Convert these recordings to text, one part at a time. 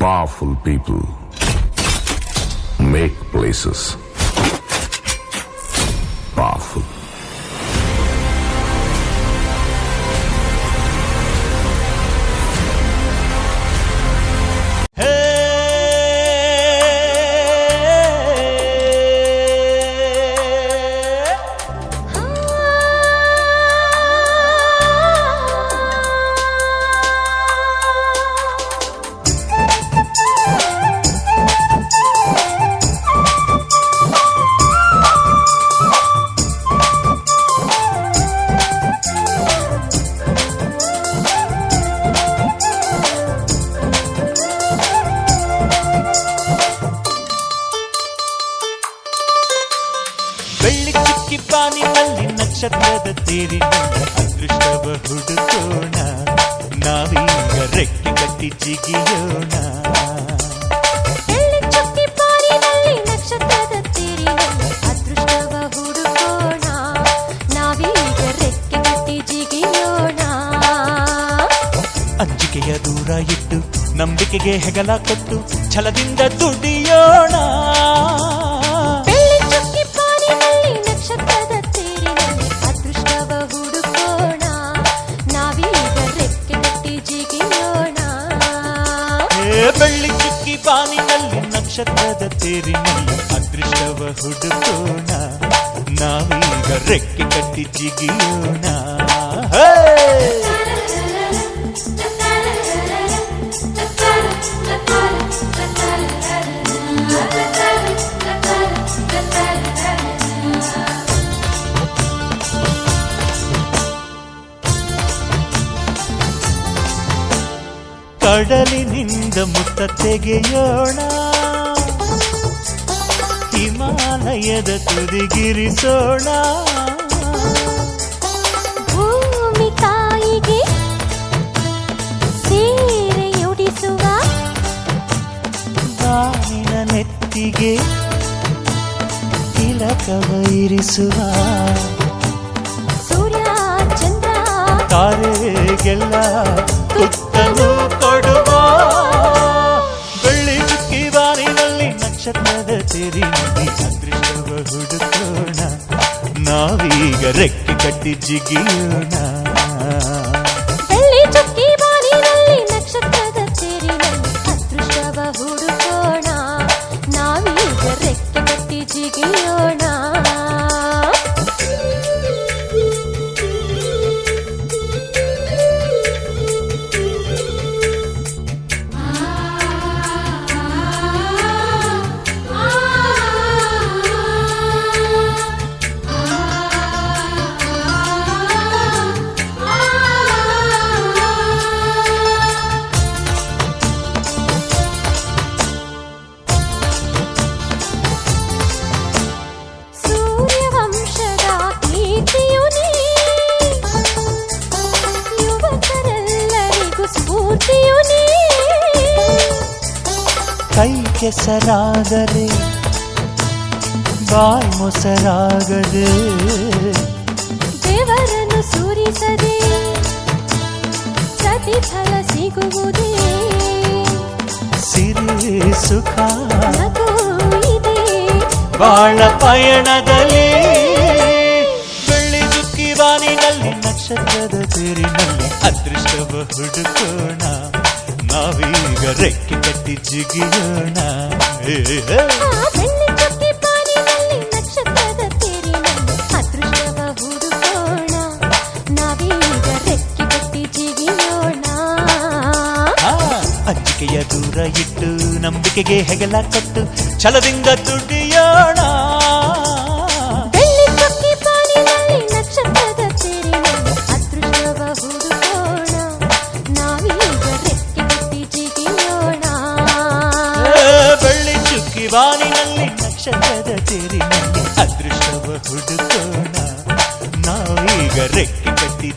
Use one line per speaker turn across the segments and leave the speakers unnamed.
Powerful people make places powerful.
ಹುಡುಕೋಣ. ನಾವೀಗ ರೆಕ್ಕೆ ಕಟ್ಟಿ ಜಿಗಿಯೋಣ. ಅಂಜಿಕೆಯ ದೂರ ಇಟ್ಟು ನಂಬಿಕೆಗೆ ಹೆಗಲ ಕೊಟ್ಟು ಛಲದಿಂದ ದುಡಿಯೋಣ.
ನಕ್ಷತ್ರದ ತೇರಿನಲ್ಲಿ ಅದೃಷ್ಟವ ಹುಡುಕೋಣ ನಾವೀಗ ರೆಕ್ಕೆ ಕಟ್ಟಿ ಜಿಗಿಯೋಣ
ಹೇ! ಕಡಲಿನಿಂದ ಮುತ್ತ ತೆಗೆಯೋಣ ಹಿಮಾಲಯದ ತುದಿಗಿರಿಸೋಣ
ಭೂಮಿ ತಾಯಿಗೆ ಸೀರೆಯುಡಿಸುವ
ಬಾನಿನ ನೆತ್ತಿಗೆ ತಿಲಕವ ಇರಿಸುವ.
ಸೂರ್ಯ ಚಂದ್ರ
ತಾರೆಗೆಲ್ಲ ತುತ್ತನು ಕೊಡುವ. ಬೆಳ್ಳಿ ಚುಕ್ಕಿ ಬಾನಿನಲ್ಲಿ ನಕ್ಷತ್ರದ ಹುಡುಕೋಣ ನಾವೀಗ ರೆಕ್ಕೆ ಕಟ್ಟಿ ಜಿಗಿಯೋಣ
ಬೆಳ್ಳಿ ಚುಕ್ಕಿ ಬಾನಿನಲ್ಲಿ ನಕ್ಷತ್ರದ ತೇರಿನಲ್ಲಿ ಅದೃಷ್ಟವ ಹುಡುಕೋಣ ನಾವೀಗ ರೆಕ್ಕೆ ಕಟ್ಟಿ ಜಿಗಿಯೋಣ
ಕೈ ಕೆಸರಾದರೆ ಬಾಯ್ ಮೊಸರಾಗದೆ.
ದೇವರನ್ನು ಸೂರಿಸದೆ ಪ್ರತಿಫಲ ಸಿಗುವುದೇ.
ಸಿರಿ ಸುಖ ಬಾಳ ಪಯಣದಲ್ಲಿ ಬೆಳ್ಳಿ ದುಕ್ಕಿ ಬಾನಿನಲ್ಲಿ ನಕ್ಷತ್ರದ ತೇರಿನಲ್ಲಿ ಅದೃಷ್ಟವ ಹುಡುಕೋಣ. ನಾವೀಗ ರೆಕ್ಕೆ ಕಟ್ಟಿ ಜಿಗಿಯೋಣ. ಅಂಜಿಕೆಯ ದೂರ ಇಟ್ಟು ನಂಬಿಕೆಗೆ ಹೆಗಲ ಕೊಟ್ಟು ಛಲದಿಂದ ದುಡಿಯೋಣ.
ನಾವೀಗ ರೆಕ್ಕೆ ಕಟ್ಟಿ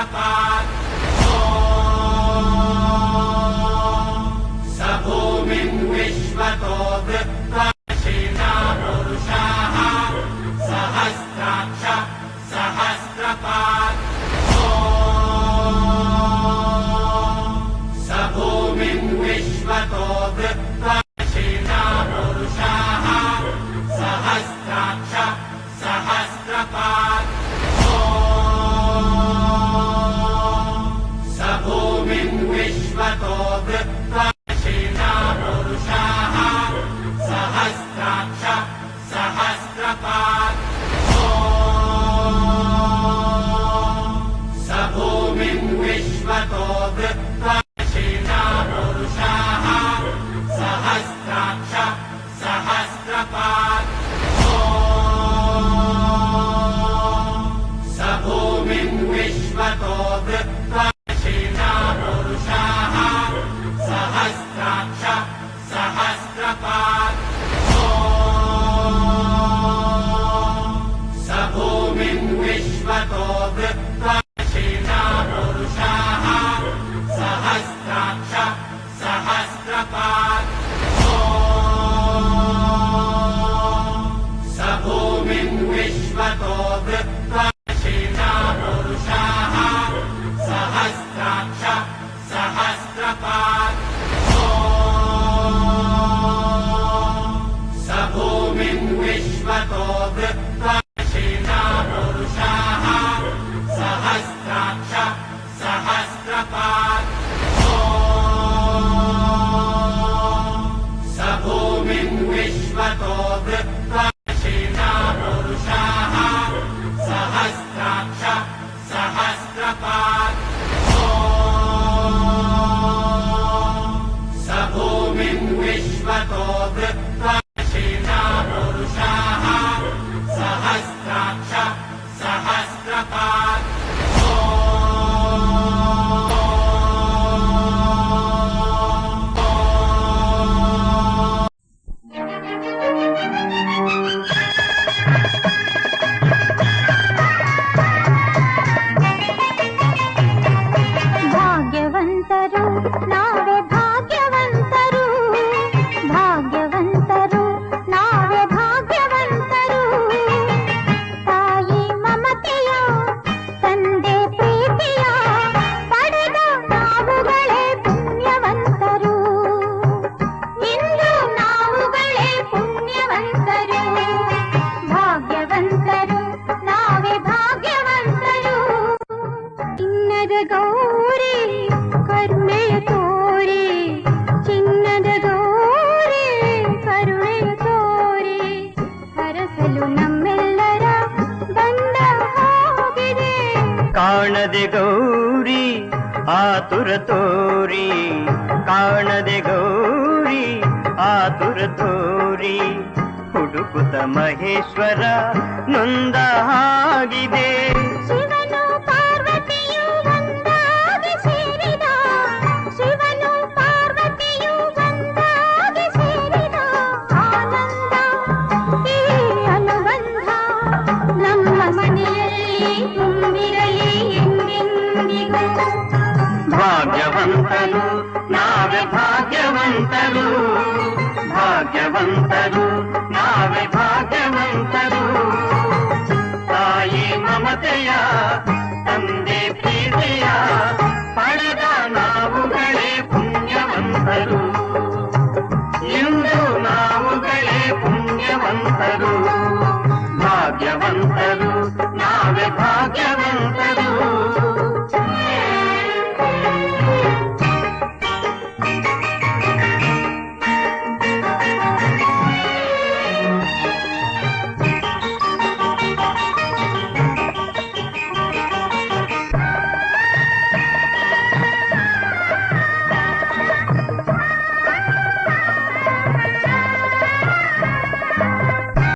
Yeah. विश्वतो वृत्त्वा शेषा पुरुषाः
सहस्राक्ष सहस्रपा ಆತುರ ತೋರಿ ಕಾಣದೆ ಗೌರಿ ಆತುರ ತೋರಿ. ಹುಡುಕುತ ಮಹೇಶ್ವರ ನೊಂದ ಹಾಗಿದೆ
Thank ಪಾರ್ವತಿಯು
భాగ్యవంతలు నావే భాగ్యవంతలు భాగ్యవంతలు నావే భాగ్యవంతలు ತಾಯಿ ಮಮತೆಯ ತಂದೆ ಪ್ರೀತಿಯ